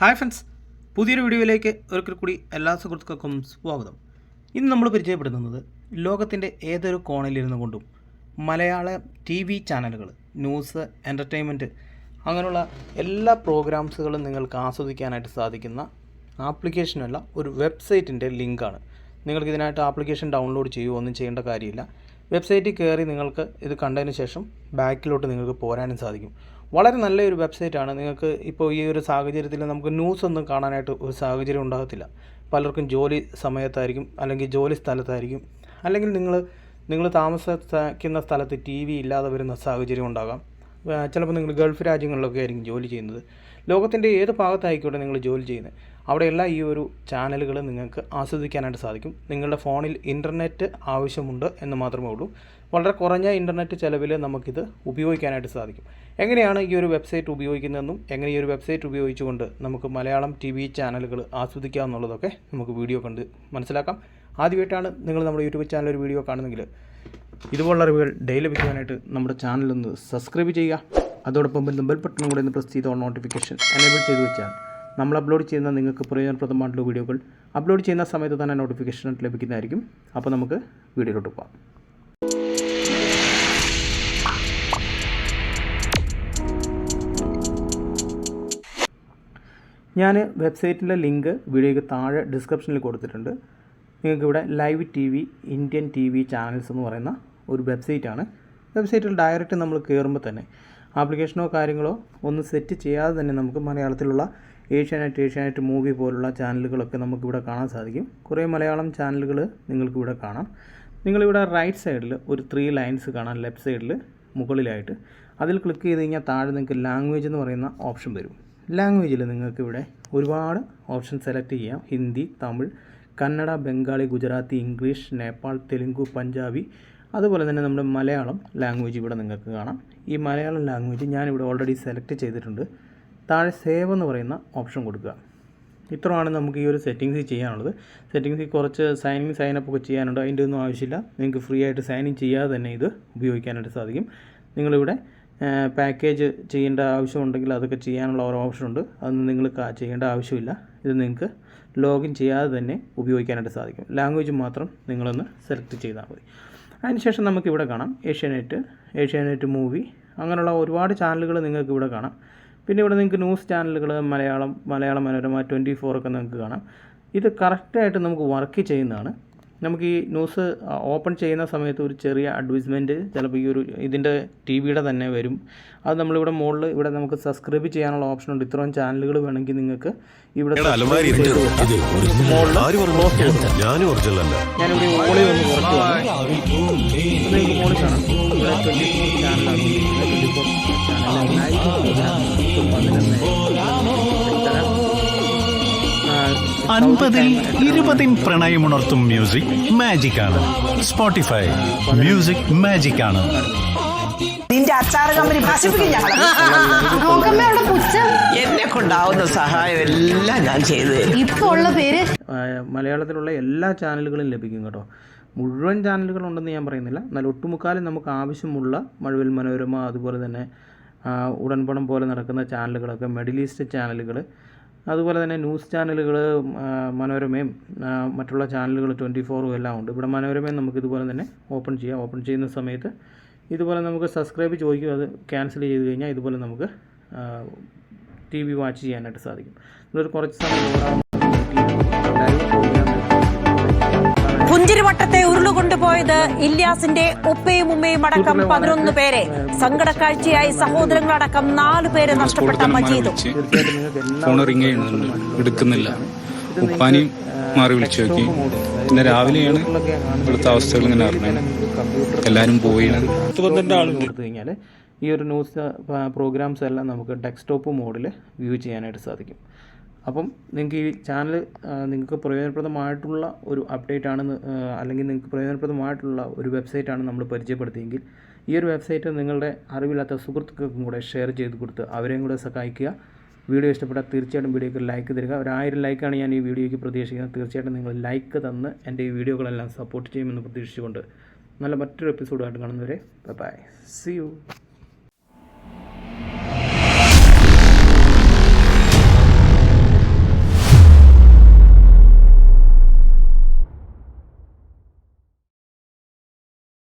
Hi friends. പുതിയൊരു വീഡിയോയിലേക്ക് ഒരിക്കൽ കൂടി എല്ലാ സുഹൃത്തുക്കൾക്കും സ്വാഗതം. ഇന്ന് നമ്മൾ പരിചയപ്പെടുത്തുന്നത് ലോകത്തിന്റെ ഏതൊരു കോണിലിരുന്നു കൊണ്ടും മലയാള ടി വി ചാനലുകൾ ന്യൂസ് എന്റർടൈൻമെന്റ് അങ്ങനെയുള്ള എല്ലാ പ്രോഗ്രാംസുകളും നിങ്ങൾക്ക് ആസ്വദിക്കാനായിട്ട് സാധിക്കുന്ന ആപ്ലിക്കേഷനല്ല ഒരു വെബ്സൈറ്റിന്റെ ലിങ്കാണ്. നിങ്ങൾക്ക് ഇതിനായിട്ട് ആപ്ലിക്കേഷൻ ഡൗൺലോഡ് ചെയ്യുകയോ ഒന്നും ചെയ്യേണ്ട കാര്യമില്ല. വെബ്സൈറ്റിൽ കയറി നിങ്ങൾക്ക് ഇത് കണ്ടതിന് ശേഷം ബാക്കിലോട്ട് നിങ്ങൾക്ക് പോരാനും സാധിക്കും. വളരെ നല്ലൊരു വെബ്സൈറ്റാണ്. നിങ്ങൾക്ക് ഇപ്പോൾ ഈ ഒരു സാഹചര്യത്തിൽ നമുക്ക് ന്യൂസ് ഒന്നും കാണാനായിട്ട് ഒരു സാഹചര്യം ഉണ്ടാകത്തില്ല. പലർക്കും ജോലി സമയത്തായിരിക്കും അല്ലെങ്കിൽ ജോലി സ്ഥലത്തായിരിക്കും അല്ലെങ്കിൽ നിങ്ങൾ നിങ്ങൾ താമസിക്കുന്ന സ്ഥലത്ത് ടി വി ഇല്ലാതെ വരുന്ന സാഹചര്യം ഉണ്ടാകാം. ചിലപ്പോൾ നിങ്ങൾ ഗൾഫ് രാജ്യങ്ങളിലൊക്കെ ആയിരിക്കും ജോലി ചെയ്യുന്നത്. ലോകത്തിന്റെ ഏത് ഭാഗത്തായിക്കോട്ടെ നിങ്ങൾ ജോലി ചെയ്യുന്നത്. അവിടെയെല്ലാം ഈ ഒരു ചാനലുകൾ നിങ്ങൾക്ക് ആസ്വദിക്കാനായിട്ട് സാധിക്കും. നിങ്ങളുടെ ഫോണിൽ ഇന്റർനെറ്റ് ആവശ്യമുണ്ട് എന്ന് മാത്രമേ ഉള്ളൂ. വളരെ കുറഞ്ഞ ഇന്റർനെറ്റ് ചിലവിൽ നമുക്കിത് ഉപയോഗിക്കാനായിട്ട് സാധിക്കും. എങ്ങനെയാണ് ഈ ഒരു വെബ്സൈറ്റ് ഉപയോഗിക്കുന്നതെന്നും എങ്ങനെ ഈ ഒരു വെബ്സൈറ്റ് ഉപയോഗിച്ചുകൊണ്ട് നമുക്ക് മലയാളം ടി വി ചാനലുകൾ ആസ്വദിക്കാം എന്നുള്ളതൊക്കെ നമുക്ക് വീഡിയോ കണ്ട് മനസ്സിലാക്കാം. ആദ്യമായിട്ടാണ് നിങ്ങൾ നമ്മുടെ യൂട്യൂബ് ചാനൽ ഒരു വീഡിയോ കാണുന്നെങ്കിൽ ഇതുപോലുള്ള അറിവുകൾ ഡെയിലി ലഭിക്കുവാനായിട്ട് നമ്മുടെ ചാനലൊന്ന് സബ്സ്ക്രൈബ് ചെയ്യുക. അതോടൊപ്പം ബെൽ ബട്ടണും കൂടെ ഒന്ന് പ്രസ് ചെയ്ത് നോട്ടിഫിക്കേഷൻ എനേബിൾ ചെയ്ത് വെച്ചാൽ നമ്മൾ അപ്ലോഡ് ചെയ്യുന്ന നിങ്ങൾക്ക് പ്രയോജനപ്രദമായിട്ടുള്ള വീഡിയോകൾ അപ്ലോഡ് ചെയ്യുന്ന സമയത്ത് തന്നെ നോട്ടിഫിക്കേഷൻ ലഭിക്കുന്നതായിരിക്കും. അപ്പോൾ നമുക്ക് വീഡിയോയിലോട്ട് പോകാം ഞാൻ വെബ്സൈറ്റിന്റെ ലിങ്ക് വീഡിയോയ്ക്ക് താഴെ ഡിസ്ക്രിപ്ഷനിൽ കൊടുത്തിട്ടുണ്ട്. നിങ്ങൾക്കിവിടെ live T V Indian T V channels എന്ന് പറയുന്ന ഒരു വെബ്സൈറ്റാണ് വെബ്സൈറ്റിൽ ഡയറക്റ്റ് നമ്മൾ കയറുമ്പോൾ തന്നെ ആപ്ലിക്കേഷനോ കാര്യങ്ങളോ ഒന്നും സെറ്റ് ചെയ്യാതെ തന്നെ നമുക്ക് മലയാളത്തിലുള്ള ഏഷ്യാനെറ്റ് ഏഷ്യാനെറ്റ് മൂവി പോലുള്ള ചാനലുകളൊക്കെ നമുക്കിവിടെ കാണാൻ സാധിക്കും. കുറേ മലയാളം ചാനലുകൾ നിങ്ങൾക്കിവിടെ കാണാം. നിങ്ങളിവിടെ റൈറ്റ് സൈഡിൽ ഒരു ത്രീ ലൈൻസ് കാണാം ലെഫ്റ്റ് സൈഡിൽ മുകളിലായിട്ട്. അതിൽ ക്ലിക്ക് ചെയ്ത് കഴിഞ്ഞാൽ താഴെ നിങ്ങൾക്ക് ലാംഗ്വേജ് എന്ന് പറയുന്ന ഓപ്ഷൻ വരും. ലാംഗ്വേജിൽ നിങ്ങൾക്കിവിടെ ഒരുപാട് ഓപ്ഷൻ സെലക്ട് ചെയ്യാം. ഹിന്ദി തമിഴ് കന്നഡ ബംഗാളി ഗുജറാത്തി ഇംഗ്ലീഷ് നേപ്പാൾ തെലുങ്ക് പഞ്ചാബി. അതുപോലെ തന്നെ നമ്മുടെ മലയാളം ലാംഗ്വേജ് ഇവിടെ നിങ്ങൾക്ക് കാണാം. ഈ മലയാളം ലാംഗ്വേജ് ഞാനിവിടെ ഓൾറെഡി സെലക്ട് ചെയ്തിട്ടുണ്ട്. താഴെ സേവ് എന്ന് പറയുന്ന ഓപ്ഷൻ കൊടുക്കുക. ഇത്രയാണ് നമുക്ക് ഈ ഒരു സെറ്റിങ്സിൽ ചെയ്യാനുള്ളത്. സെറ്റിങ്സിൽ കുറച്ച് സൈനിങ് അപ്പ് ഒക്കെ ചെയ്യാനുണ്ട്. അതിന്റെ ഒന്നും ആവശ്യമില്ല. നിങ്ങൾക്ക് ഫ്രീ ആയിട്ട് സൈൻ ഇൻ ചെയ്യാതെ തന്നെ ഇത് ഉപയോഗിക്കാനായിട്ട് സാധിക്കും. നിങ്ങളിവിടെ പാക്കേജ് ചെയ്യേണ്ട ആവശ്യമുണ്ടെങ്കിൽ അതൊക്കെ ചെയ്യാനുള്ള ഓരോ ഓപ്ഷൻ ഉണ്ട്. അതൊന്നും നിങ്ങൾ ചെയ്യേണ്ട ആവശ്യമില്ല. ഇത് നിങ്ങൾക്ക് ലോഗിൻ ചെയ്യാതെ തന്നെ ഉപയോഗിക്കാനായിട്ട് സാധിക്കും. ലാംഗ്വേജ് മാത്രം നിങ്ങളൊന്ന് സെലക്ട് ചെയ്താൽ മതി. അതിനുശേഷം നമുക്കിവിടെ കാണാം. ഏഷ്യാനെറ്റ് ഏഷ്യാനെറ്റ് മൂവി അങ്ങനെയുള്ള ഒരുപാട് ചാനലുകൾ നിങ്ങൾക്ക് ഇവിടെ കാണാം. പിന്നെ ഇവിടെ നിങ്ങൾക്ക് ന്യൂസ് ചാനലുകൾ മലയാളം മലയാള മനോരമ ട്വന്റി ഫോർ ഒക്കെ നിങ്ങൾക്ക് കാണാം. ഇത് കറക്റ്റായിട്ട് നമുക്ക് വർക്ക് ചെയ്യുന്നതാണ്. നമുക്ക് ഈ ന്യൂസ് ഓപ്പൺ ചെയ്യുന്ന സമയത്ത് ഒരു ചെറിയ അഡ്വർടൈസ്മെന്റ് ചിലപ്പോൾ ഈ ഒരു ഇതിന്റെ ടി വിയുടെ തന്നെ വരും. അത് നമ്മളിവിടെ മുകളിൽ ഇവിടെ നമുക്ക് സബ്സ്ക്രൈബ് ചെയ്യാനുള്ള ഓപ്ഷൻ ഉണ്ട്. ഇത്രയും ചാനലുകൾ വേണമെങ്കിൽ നിങ്ങൾക്ക് ഇവിടെ ഞാനിവിടെ മുകളിൽ ഒന്ന് കുറച്ച് നിങ്ങൾക്ക് മുകളിൽ കാണാം. ഇവിടെ ട്വന്റി ഫോർ ചാനലാണ് ട്വന്റി ഫോർ അൻപതിൽ ഇരുപതിൻ പ്രണയമുണർത്തും മ്യൂസിക് മാജിക് ആണ്. സ്പോട്ടിഫൈ മ്യൂസിക് മാജിക് ആണ്. നിന്റെ അച്ചാർ കമ്പനി നശിപ്പിക്കും ഞങ്ങൾ എന്നെ കൊണ്ടാവുന്ന സഹായം എല്ലാം ഞാൻ ചെയ്തു ഇപ്പൊ ഉള്ള പേര്? മലയാളത്തിലുള്ള എല്ലാ ചാനലുകളും ലഭിക്കും കേട്ടോ. മുഴുവൻ ചാനലുകളുണ്ടെന്ന് ഞാൻ പറയുന്നില്ല. എന്നാൽ ഒട്ടുമുക്കാലും നമുക്ക് ആവശ്യമുള്ള മഴവിൽ മനോരമ അതുപോലെ തന്നെ ഉടൻപടം പോലെ നടക്കുന്ന ചാനലുകളൊക്കെ മിഡിൽ ഈസ്റ്റ് ചാനലുകൾ അതുപോലെ തന്നെ ന്യൂസ് ചാനലുകൾ മനോരമയും മറ്റുള്ള ചാനലുകൾ ട്വന്റി ഫോറും എല്ലാം ഉണ്ട്. ഇവിടെ മനോരമയും നമുക്ക് ഇതുപോലെ തന്നെ ഓപ്പൺ ചെയ്യാം. ഓപ്പൺ ചെയ്യുന്ന സമയത്ത് ഇതുപോലെ നമുക്ക് സബ്സ്ക്രൈബ് ചോദിക്കും അത് ക്യാൻസൽ ചെയ്ത് കഴിഞ്ഞാൽ ഇതുപോലെ നമുക്ക് ടി വി വാച്ച് ചെയ്യാനായിട്ട് സാധിക്കും. ഇതൊരു കുറച്ച് സമയം പുഞ്ചിരിവട്ടത്തെ ഉരുളുകൊണ്ടുപോയത് ഇല്യാസിന്റെ ഉപ്പയും ഉമ്മയും അടക്കം പതിനൊന്ന് പേരെ. സങ്കടക്കാഴ്ചയായി സഹോദരങ്ങളടക്കം നാല് പേരെ നഷ്ടപ്പെട്ട മജീദും. ഫോൺ ചെയ്യുന്നുണ്ട്. എടുക്കുന്നില്ല. ഉപ്പാനെയും മാറി വിളിച്ചു നോക്കി. പിന്നെ രാവിലെയാണ് ഇവിടുത്തെ അവസ്ഥകൾ ഇങ്ങനെ അറിഞ്ഞത്. എല്ലാവരും പോയി കഴിഞ്ഞാൽ ഈ ഒരു ന്യൂസ് പ്രോഗ്രാംസ് എല്ലാം നമുക്ക് ഡെസ്ക്ടോപ്പ് മോഡിൽ വ്യൂ ചെയ്യാനായിട്ട് സാധിക്കും. അപ്പം നിങ്ങൾക്ക് ഈ ചാനൽ നിങ്ങൾക്ക് പ്രയോജനപ്രദമായിട്ടുള്ള ഒരു അപ്ഡേറ്റ് ആണെന്ന് അല്ലെങ്കിൽ നിങ്ങൾക്ക് പ്രയോജനപ്രദമായിട്ടുള്ള ഒരു വെബ്സൈറ്റ് വെബ്സൈറ്റാണ് നമ്മൾ പരിചയപ്പെടുത്തിയെങ്കിൽ ഈ ഒരു വെബ്സൈറ്റ് നിങ്ങളുടെ അറിവില്ലാത്ത സുഹൃത്തുക്കൾക്കും കൂടെ ഷെയർ ചെയ്ത് കൊടുത്ത് അവരെയും കൂടെ സഹായിക്കുക. വീഡിയോ ഇഷ്ടപ്പെട്ടാൽ തീർച്ചയായിട്ടും വീഡിയോക്ക് ലൈക്ക് തരിക. ഒരു ആയിരം ലൈക്കാണ് ഞാൻ ഈ വീഡിയോയ്ക്ക് പ്രതീക്ഷിക്കുന്നത്. തീർച്ചയായിട്ടും നിങ്ങൾ ലൈക്ക് തന്ന് എന്റെ ഈ വീഡിയോകളെല്ലാം സപ്പോർട്ട് ചെയ്യുമെന്ന് പ്രതീക്ഷിച്ചുകൊണ്ട് നല്ല മറ്റൊരു എപ്പിസോഡായിട്ട് കാണുന്നവരെ ബൈ സി യു